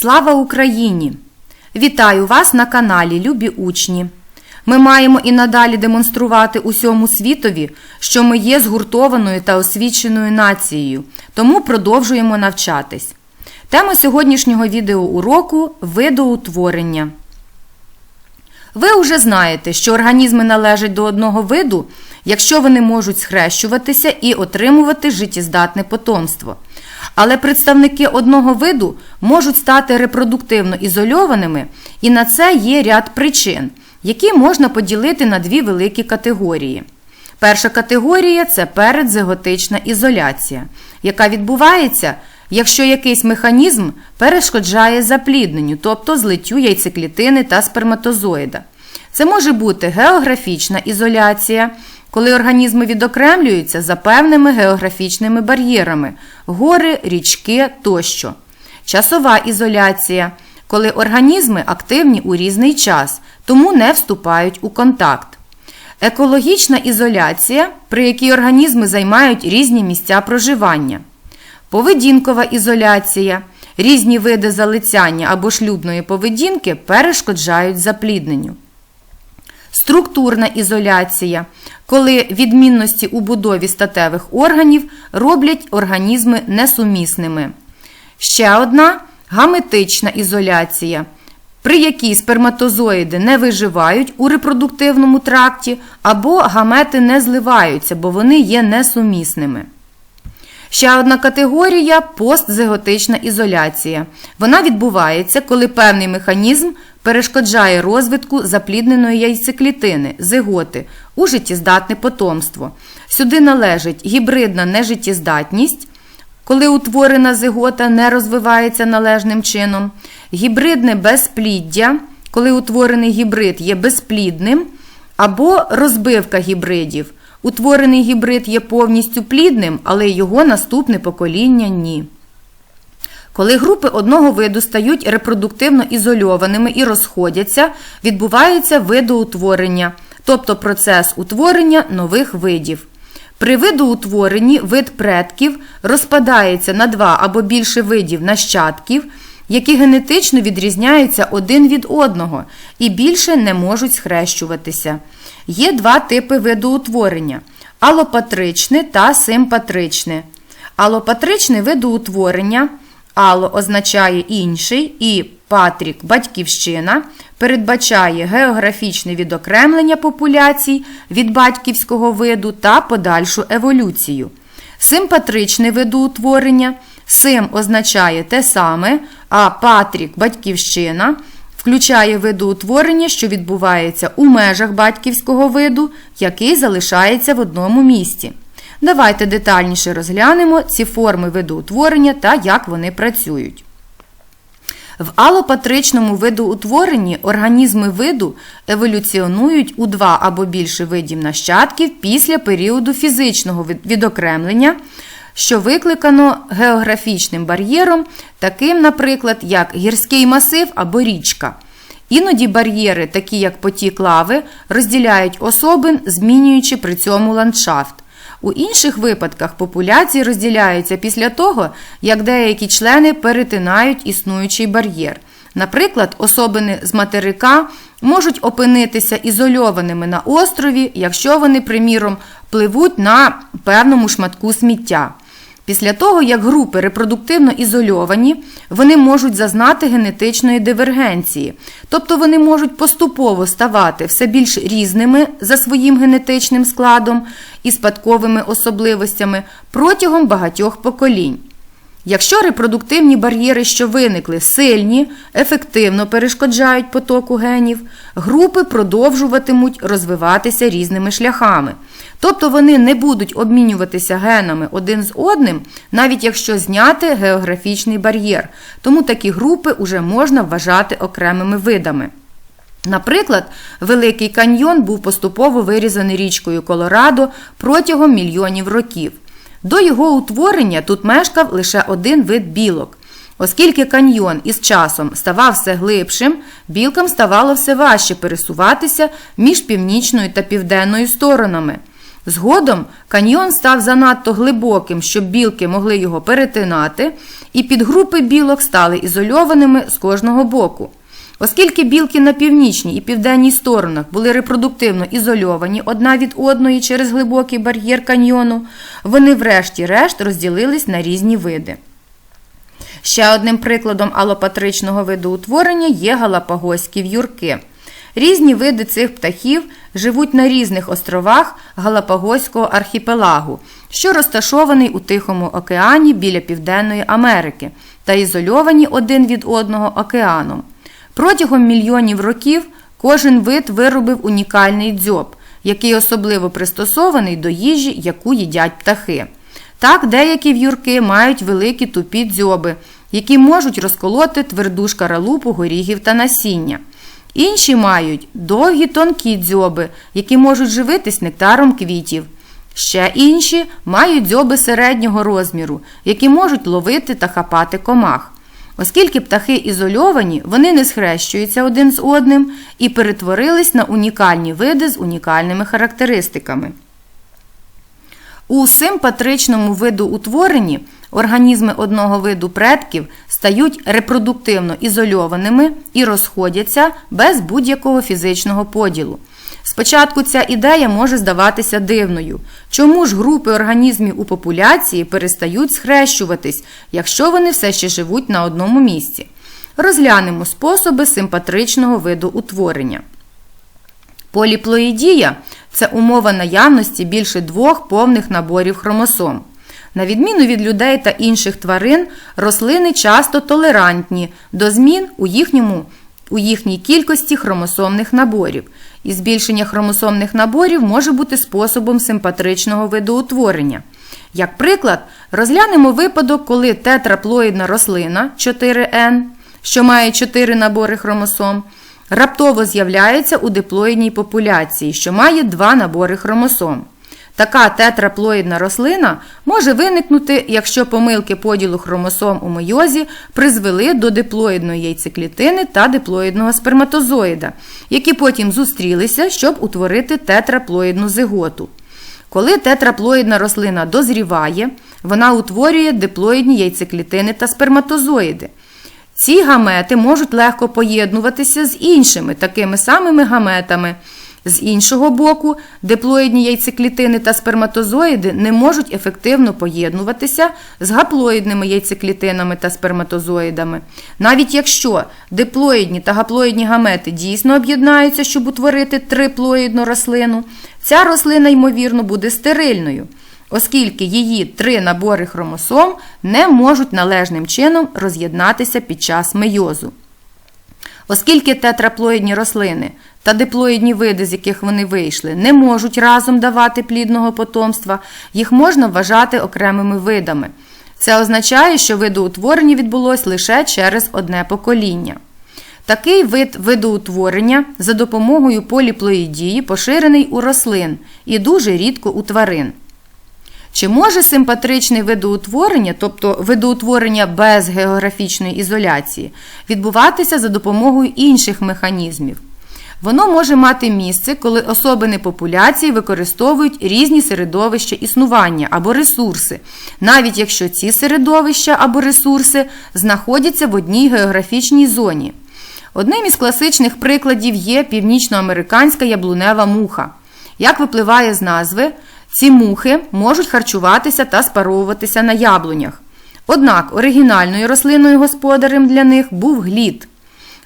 Слава Україні! Вітаю вас на каналі Любі Учні. Ми маємо і надалі демонструвати усьому світові, що ми є згуртованою та освіченою нацією, тому продовжуємо навчатись. Тема сьогоднішнього відеоуроку видоутворення. Ви вже знаєте, що організми належать до одного виду, якщо вони можуть схрещуватися і отримувати життєздатне потомство. Але представники одного виду можуть стати репродуктивно ізольованими, і на це є ряд причин, які можна поділити на дві великі категорії. Перша категорія це передзиготична ізоляція, яка відбувається, якщо якийсь механізм перешкоджає заплідненню, тобто злиттю яйцеклітини та сперматозоїда. Це може бути географічна ізоляція, коли організми відокремлюються за певними географічними бар'єрами гори, річки тощо. Часова ізоляція, коли організми активні у різний час, тому не вступають у контакт. Екологічна ізоляція, при якій організми займають різні місця проживання. Поведінкова ізоляція. Різні види залицяння або шлюбної поведінки перешкоджають заплідненню. Структурна ізоляція, коли відмінності у будові статевих органів роблять організми несумісними. Ще одна гаметична ізоляція, при якій сперматозоїди не виживають у репродуктивному тракті або гамети не зливаються, бо вони є несумісними. Ще одна категорія постзиготична ізоляція. Вона відбувається, коли певний механізм перешкоджає розвитку заплідненої яйцеклітини, зиготи у життєздатне потомство. Сюди належить гібридна нежиттєздатність, коли утворена зигота не розвивається належним чином, гібридне безпліддя, коли утворений гібрид є безплідним, або розбивка гібридів. Утворений гібрид є повністю плідним, але його наступне покоління ні. Коли групи одного виду стають репродуктивно ізольованими і розходяться, відбувається видоутворення, тобто процес утворення нових видів. При видоутворенні вид предків розпадається на два або більше видів нащадків, які генетично відрізняються один від одного і більше не можуть схрещуватися. Є два типи видоутворення алопатричне та симпатричне. Алопатричне видоутворення ало означає інший і патрік батьківщина передбачає географічне відокремлення популяцій від батьківського виду та подальшу еволюцію. Симпатричне видоутворення сим означає те саме, а патрік батьківщина включає видоутворення, що відбувається у межах батьківського виду, який залишається в одному місці. Давайте детальніше розглянемо ці форми видоутворення та як вони працюють. В алопатричному видоутворенні організми виду еволюціонують у два або більше видів нащадків після періоду фізичного відокремлення, що викликано географічним бар'єром, таким, наприклад, як гірський масив або річка. Іноді бар'єри, такі як потік лави, розділяють особин, змінюючи при цьому ландшафт. У інших випадках популяції розділяються після того, як деякі члени перетинають існуючий бар'єр. Наприклад, особини з материка можуть опинитися ізольованими на острові, якщо вони, приміром, пливуть на певному шматку сміття. Після того, як групи репродуктивно ізольовані, вони можуть зазнати генетичної дивергенції, тобто вони можуть поступово ставати все більш різними за своїм генетичним складом і спадковими особливостями протягом багатьох поколінь. Якщо репродуктивні бар'єри, що виникли, сильні, ефективно перешкоджають потоку генів, групи продовжуватимуть розвиватися різними шляхами. Тобто вони не будуть обмінюватися генами один з одним, навіть якщо зняти географічний бар'єр. Тому такі групи вже можна вважати окремими видами. Наприклад, Великий каньйон був поступово вирізаний річкою Колорадо протягом мільйонів років. До його утворення тут мешкав лише один вид білок. Оскільки каньйон із часом ставав все глибшим, білкам ставало все важче пересуватися між північною та південною сторонами. Згодом каньйон став занадто глибоким, щоб білки могли його перетинати, і підгрупи білок стали ізольованими з кожного боку. Оскільки білки на північній і південній сторонах були репродуктивно ізольовані одна від одної через глибокий бар'єр каньйону, вони врешті-решт розділились на різні види. Ще одним прикладом алопатричного виду утворення є галапагоські в'юрки. Різні види цих птахів живуть на різних островах Галапагоського архіпелагу, що розташований у Тихому океані біля Південної Америки та ізольовані один від одного океаном. Протягом мільйонів років кожен вид виробив унікальний дзьоб, який особливо пристосований до їжі, яку їдять птахи. Так, деякі в'юрки мають великі тупі дзьоби, які можуть розколоти тверду шкаралупу горігів та насіння. Інші мають довгі тонкі дзьоби, які можуть живитись нектаром квітів. Ще інші мають дзьоби середнього розміру, які можуть ловити та хапати комах. Оскільки птахи ізольовані, вони не схрещуються один з одним і перетворились на унікальні види з унікальними характеристиками. У симпатричному виду утворенні організми одного виду предків стають репродуктивно ізольованими і розходяться без будь-якого фізичного поділу. Спочатку ця ідея може здаватися дивною. Чому ж групи організмів у популяції перестають схрещуватись, якщо вони все ще живуть на одному місці? Розглянемо способи симпатричного виду утворення. Поліплоїдія це умова наявності більше двох повних наборів хромосом. На відміну від людей та інших тварин, рослини часто толерантні до змін у, їхньому, у їхній кількості хромосомних наборів. І збільшення хромосомних наборів може бути способом симпатричного видоутворення. Як приклад, розглянемо випадок, коли тетраплоїдна рослина 4N, що має 4 набори хромосом, раптово з'являється у диплоїдній популяції, що має 2 набори хромосом. Така тетраплоїдна рослина може виникнути, якщо помилки поділу хромосом у мейозі призвели до диплоїдної яйцеклітини та диплоїдного сперматозоїда, які потім зустрілися, щоб утворити тетраплоїдну зиготу. Коли тетраплоїдна рослина дозріває, вона утворює диплоїдні яйцеклітини та сперматозоїди. Ці гамети можуть легко поєднуватися з іншими такими самими гаметами. З іншого боку, диплоїдні яйцеклітини та сперматозоїди не можуть ефективно поєднуватися з гаплоїдними яйцеклітинами та сперматозоїдами. Навіть якщо диплоїдні та гаплоїдні гамети дійсно об'єднаються, щоб утворити триплоїдну рослину, ця рослина, ймовірно, буде стерильною, оскільки її три набори хромосом не можуть належним чином роз'єднатися під час мейозу. Оскільки тетраплоїдні рослини та диплоїдні види, з яких вони вийшли, не можуть разом давати плідного потомства, їх можна вважати окремими видами. Це означає, що видоутворення відбулось лише через одне покоління. Такий вид видоутворення за допомогою поліплоїдії поширений у рослин і дуже рідко у тварин. Чи може симпатричне видоутворення, тобто видоутворення без географічної ізоляції, відбуватися за допомогою інших механізмів? Воно може мати місце, коли особини популяції використовують різні середовища існування або ресурси, навіть якщо ці середовища або ресурси знаходяться в одній географічній зоні. Одним із класичних прикладів є північноамериканська яблунева муха. Як випливає з назви, ці мухи можуть харчуватися та спаровуватися на яблунях. Однак оригінальною рослиною господарем для них був глід.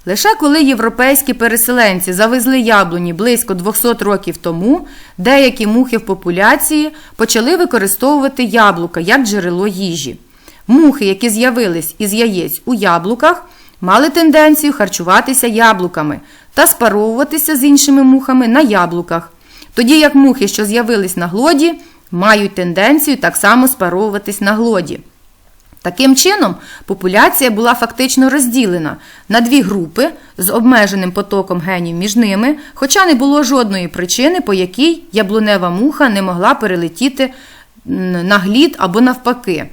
Лише коли європейські переселенці завезли яблуні близько 200 років тому, деякі мухи в популяції почали використовувати яблука як джерело їжі. Мухи, які з'явились із яєць у яблуках, мали тенденцію харчуватися яблуками та спаровуватися з іншими мухами на яблуках. Тоді як мухи, що з'явились на глоді, мають тенденцію так само спаровуватись на глоді. Таким чином, популяція була фактично розділена на дві групи з обмеженим потоком генів між ними, хоча не було жодної причини, по якій яблунева муха не могла перелетіти на глід або навпаки.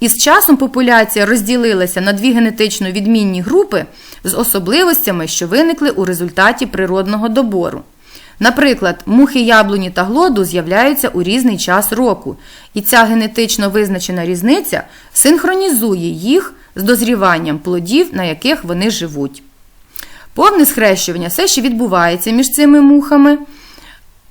І з часом популяція розділилася на дві генетично відмінні групи з особливостями, що виникли у результаті природного добору. Наприклад, мухи яблуні та глоду з'являються у різний час року, і ця генетично визначена різниця синхронізує їх з дозріванням плодів, на яких вони живуть. Повне схрещування все ще відбувається між цими мухами.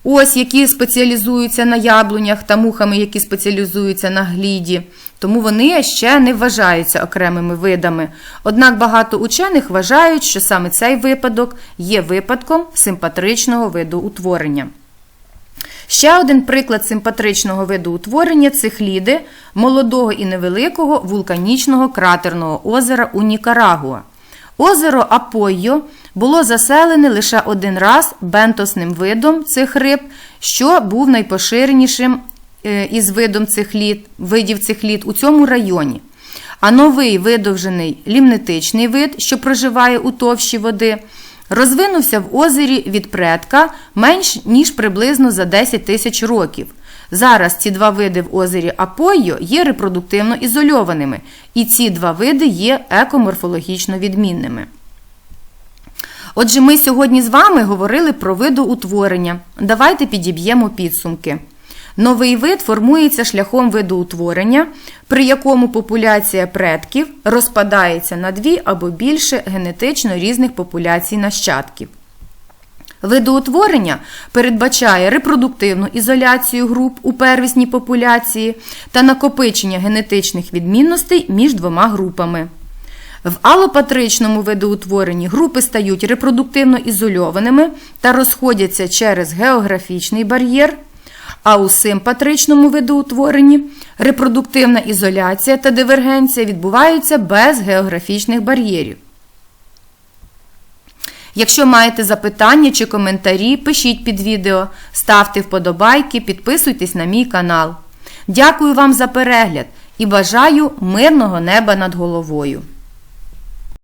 Ось які спеціалізуються на яблунях та мухами, які спеціалізуються на гліді. Тому вони ще не вважаються окремими видами. Однак багато учених вважають, що саме цей випадок є випадком симпатричного виду утворення. Ще один приклад симпатричного виду утворення цихліди молодого і невеликого вулканічного кратерного озера у Нікарагуа. Озеро Апойо було заселене лише один раз бентосним видом цих риб, що був найпоширенішим із видом цих літ, видів цих літ у цьому районі. А новий видовжений лімнетичний вид, що проживає у товщі води, розвинувся в озері від предка менш ніж приблизно за 10 тисяч років. Зараз ці два види в озері Апойо є репродуктивно ізольованими, і ці два види є екоморфологічно відмінними. Отже, ми сьогодні з вами говорили про видоутворення. Давайте підіб'ємо підсумки. Новий вид формується шляхом видоутворення, при якому популяція предків розпадається на дві або більше генетично різних популяцій нащадків. Видоутворення передбачає репродуктивну ізоляцію груп у первісній популяції та накопичення генетичних відмінностей між двома групами. В алопатричному видоутворенні групи стають репродуктивно ізольованими та розходяться через географічний бар'єр, а у симпатричному видоутворенні репродуктивна ізоляція та дивергенція відбуваються без географічних бар'єрів. Якщо маєте запитання чи коментарі, пишіть під відео, ставте вподобайки, підписуйтесь на мій канал. Дякую вам за перегляд і бажаю мирного неба над головою!